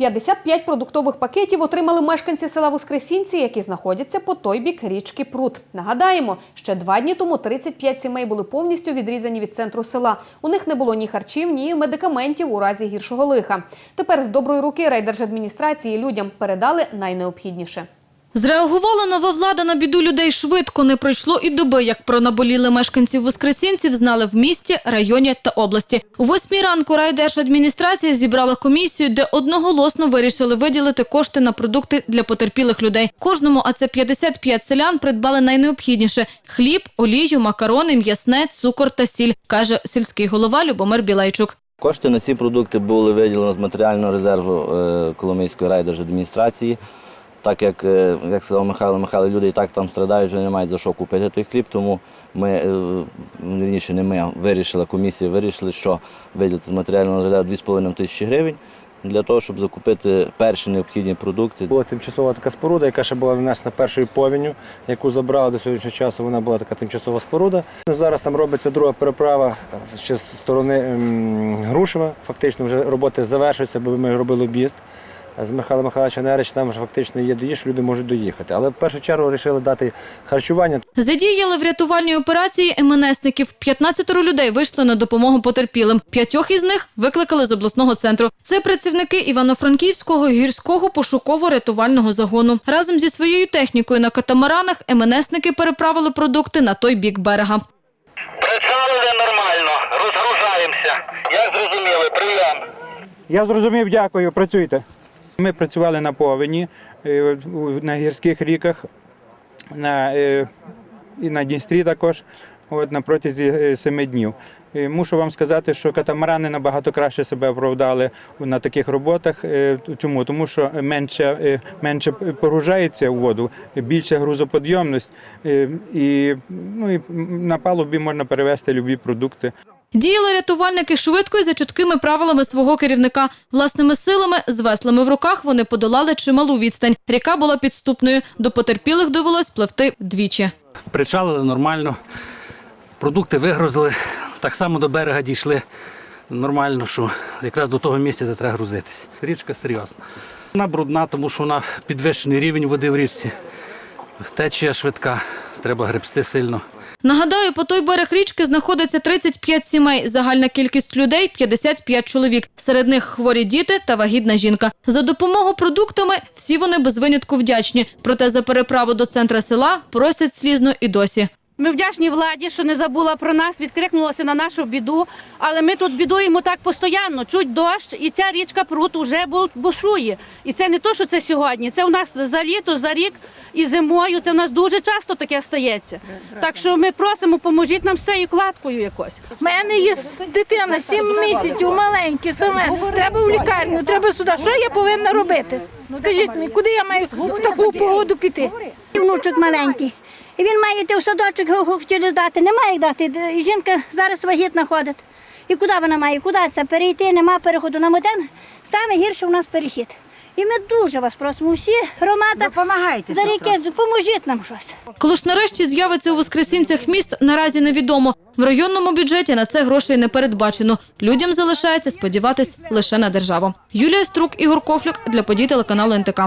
55 продуктових пакетів отримали мешканці села Воскресінці, які знаходяться по той бік річки Прут. Нагадаємо, ще два дні тому 35 сімей були повністю відрізані від центру села. У них не було ні харчів, ні медикаментів у разі гіршого лиха. Тепер з доброї руки райдержадміністрації людям передали найнеобхідніше. Зреагувала нова влада на біду людей швидко. Не пройшло і доби, як про наболіли мешканців Воскресінців знали в місті, районі та області. У восьмій ранку райдержадміністрація зібрала комісію, де одноголосно вирішили виділити кошти на продукти для потерпілих людей. Кожному, а це 55 селян, придбали найнеобхідніше – хліб, олію, макарони, м'ясне, цукор та сіль, каже сільський голова Любомир Білайчук. Кошти на ці продукти були виділені з матеріального резерву е, Коломийської райдержадміністрації. Так як, е, як сказав Михайло Михайло, люди і так там страдають, вже не мають за що купити той хліб, тому ми, е, вірніше, не ми, а вирішила, комісія вирішили, що виділити з матеріального резерву 2,5 тисячі гривень для того, щоб закупити перші необхідні продукти. Була тимчасова така споруда, яка ще була нанесена першою повінню, яку забрали до сьогоднішнього часу. Вона була така тимчасова споруда. Зараз там робиться друга переправа е, ще з сторони Грушева. Фактично вже роботи завершуються, бо ми робили об'їзд. З Михайлом Михайловичем Нерич там вже фактично є доїзд, що люди можуть доїхати. Але в першу чергу вирішили дати харчування. Задіяли в рятувальній операції МНСників. 15 людей вийшли на допомогу потерпілим. П'ятьох із них викликали з обласного центру. Це працівники Івано-Франківського гірського пошуково-рятувального загону. Разом зі своєю технікою на катамаранах МНСники переправили продукти на той бік берега. Прицелили нормально, розгружаємося. Як зрозуміли, прийом. Я зрозумів, дякую, працюйте. Ми працювали на повені, е, на гірських ріках, на, е, і на Дністрі також, от, на протязі е, семи днів. Мушу вам сказати, що катамарани набагато краще себе оправдали на таких роботах. Чому? Тому що менше, менше погружається у воду, більша грузоподйомність, і, ну, і на палубі можна перевезти любі продукти. Діяли рятувальники швидко і за чіткими правилами свого керівника. Власними силами, з веслами в руках, вони подолали чималу відстань. Ріка була підступною. До потерпілих довелось пливти двічі. причалили нормально, продукти вигрузили, так само до берега дійшли нормально, що якраз до того місця, де треба грузитись. Річка серйозна. Вона брудна, тому що вона підвищений рівень води в річці. Течія швидка, треба гребсти сильно. Нагадаю, по той берег річки знаходиться 35 сімей. Загальна кількість людей – 55 чоловік. Серед них хворі діти та вагітна жінка. За допомогу продуктами всі вони без винятку вдячні. Проте за переправу до центра села просять слізно і досі. Ми вдячні владі, що не забула про нас, відкликнулася на нашу біду. Але ми тут бідуємо так постійно. Чуть дощ, і ця річка прут уже бушує. І це не то, що це сьогодні. Це у нас за літо, за рік і зимою. Це у нас дуже часто таке стається. Так що ми просимо, поможіть нам з цією кладкою якось. У мене є дитина 7 місяців, маленьке, саме. Треба в лікарню, треба сюди. Що я повинна робити? Скажіть мені, куди я маю в таку погоду піти? Внучок маленький. І він має йти в садочок, його хотіли здати. Немає як дати. І жінка зараз вагітна ходить. І куди вона має? Куди це? Перейти, нема переходу. Нам один саме гірше у нас перехід. І ми дуже вас просимо, всі громада, Допомагайте. за ріки, допоможіть нам щось. Коли ж нарешті з'явиться у воскресінцях міст, наразі невідомо. В районному бюджеті на це грошей не передбачено. Людям залишається сподіватись лише на державу. Юлія Струк, Ігор Кофлюк для подій телеканалу НТК.